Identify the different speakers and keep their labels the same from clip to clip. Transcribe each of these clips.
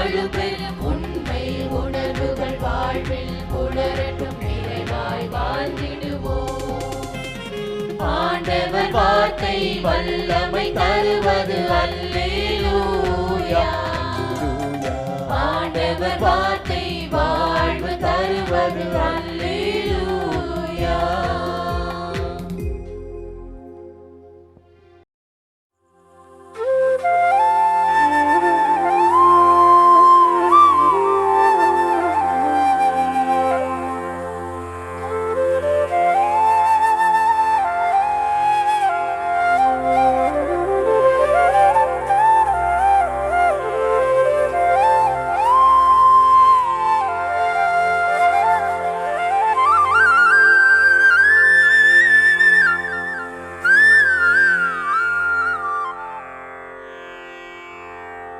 Speaker 1: பண்பு உண்மை உணர்வுகள் வாழ்வில் புலரட்டும் நிறைவாய் வாழ்ந்திடுவோம். ஆண்டவர் வார்த்தை வல்லமை தருவது அல்லேலூயா. ஆண்டவர் வார்த்தை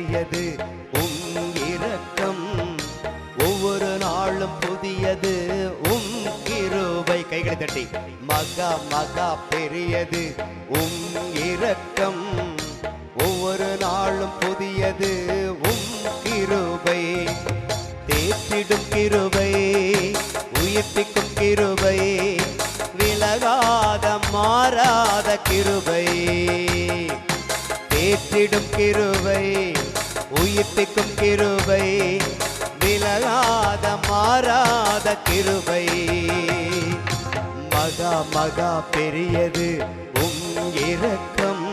Speaker 2: பெரியது உம் இரக்கம் ஒவ்வொரு நாளும் புதியது. உம் கிருபை. கைகளை தட்டி. மகா மகா பெரியது. உம் இரக்கம் ஒவ்வொரு நாளும் புதியது. உம் கிருபை. தேற்றிடும் கிருபை. உயிர்ப்பிக்கும் கிருபை. விலகாத மாறாத கிருபை. தேற்றிடும் கிருபை. உயிர்ப்பிக்கும் கிருபை விலகாத மாறாத கிருபை. மகா மகா பெரியது உம் இரக்கம்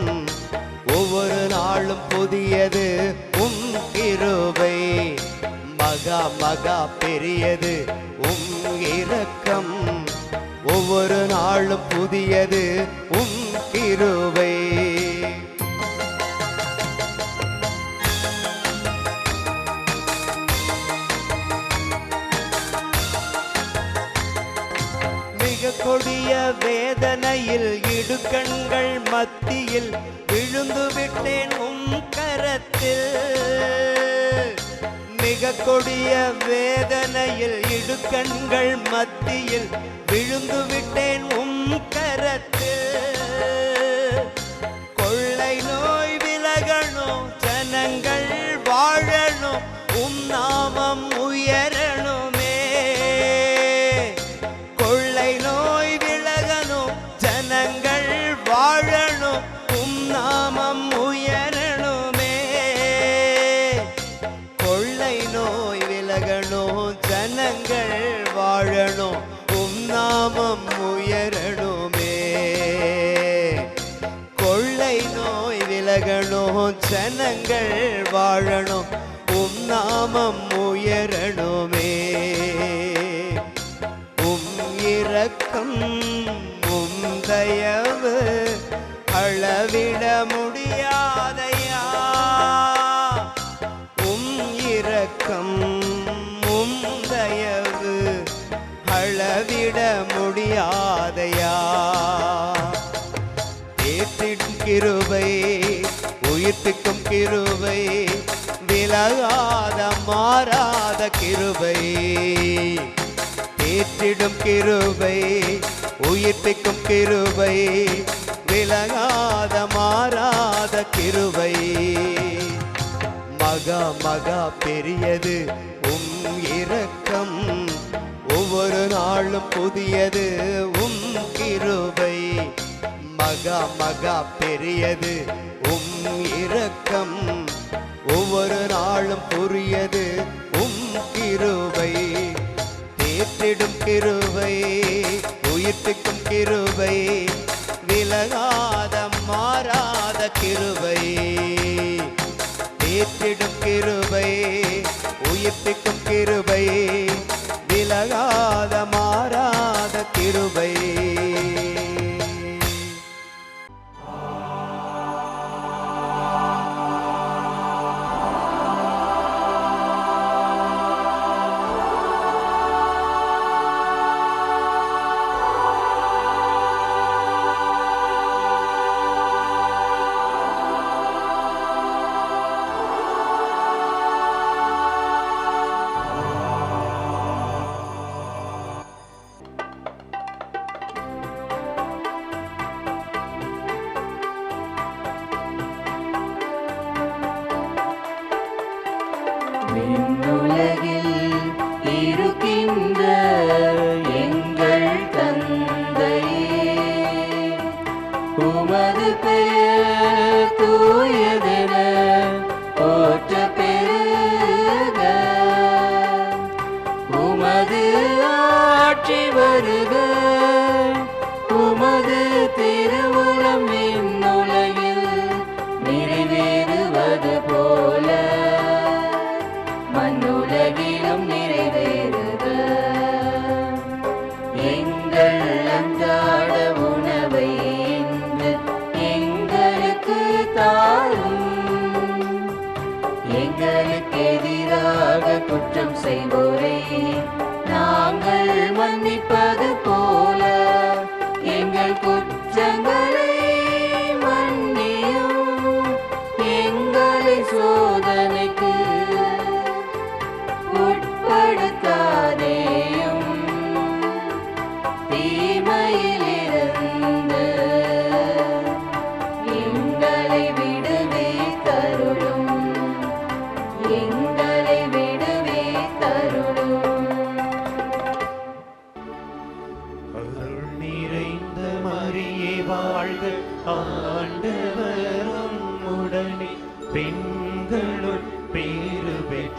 Speaker 2: ஒவ்வொரு நாளும் புதியது உம் கிருபை. மகா மகா பெரியது உம் இரக்கம் ஒவ்வொரு நாளும் புதியது உம் கிருபை. கொடிய வேதனையில் இடுக்கண்கள் மத்தியில் விழுந்து விட்டேன் உம் கரத்தில். மிக கொடிய வேதனையில் இடுக்கண்கள் மத்தியில் விழுந்து விட்டேன் உம் கரத்தில். இறக்கம் உம் தயவு அளவிட முடியாதையா? உம் இறக்கம் உம் தயவு அளவிட முடியாதையா? ஏற்றிடும் கிருபை உயிர்ப்பிக்கும் கிருபை விலகாத மாறாத கிருபை ஏற்றிடும் கிருபை உயிர்ப்பிக்கும் கிருபை விலகாத மாறாத கிருபை. மகா மகா பெரியது உம் இரக்கம் ஒவ்வொரு நாளும் புதியது உம் கிருபை. மகா மகா பெரியது உம் இரக்கம் ஒவ்வொரு நாளும் புரியது உம் கிருபை. ஏற்றிடும் கிருவை உயிர்ப்பிக்கும் கிருவை விலகாத மாறாத கிருவை ஏற்றிடும் கிருவை உயிர்ப்பிக்கும் கிருவை விலகாத மாறாத
Speaker 1: கிருவை இருக்கின்ற எங்கள்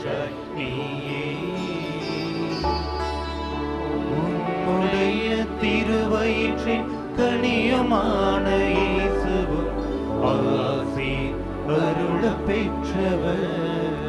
Speaker 3: பேறு உன்னுடைய திருவயிற்றின் கனியமான இயேசுவும் ஆசி அருள பெற்றவர்.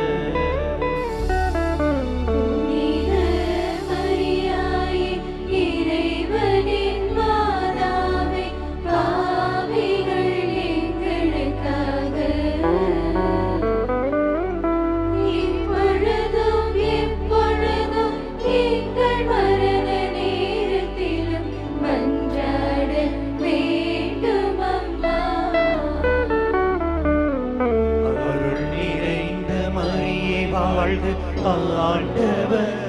Speaker 3: Allah never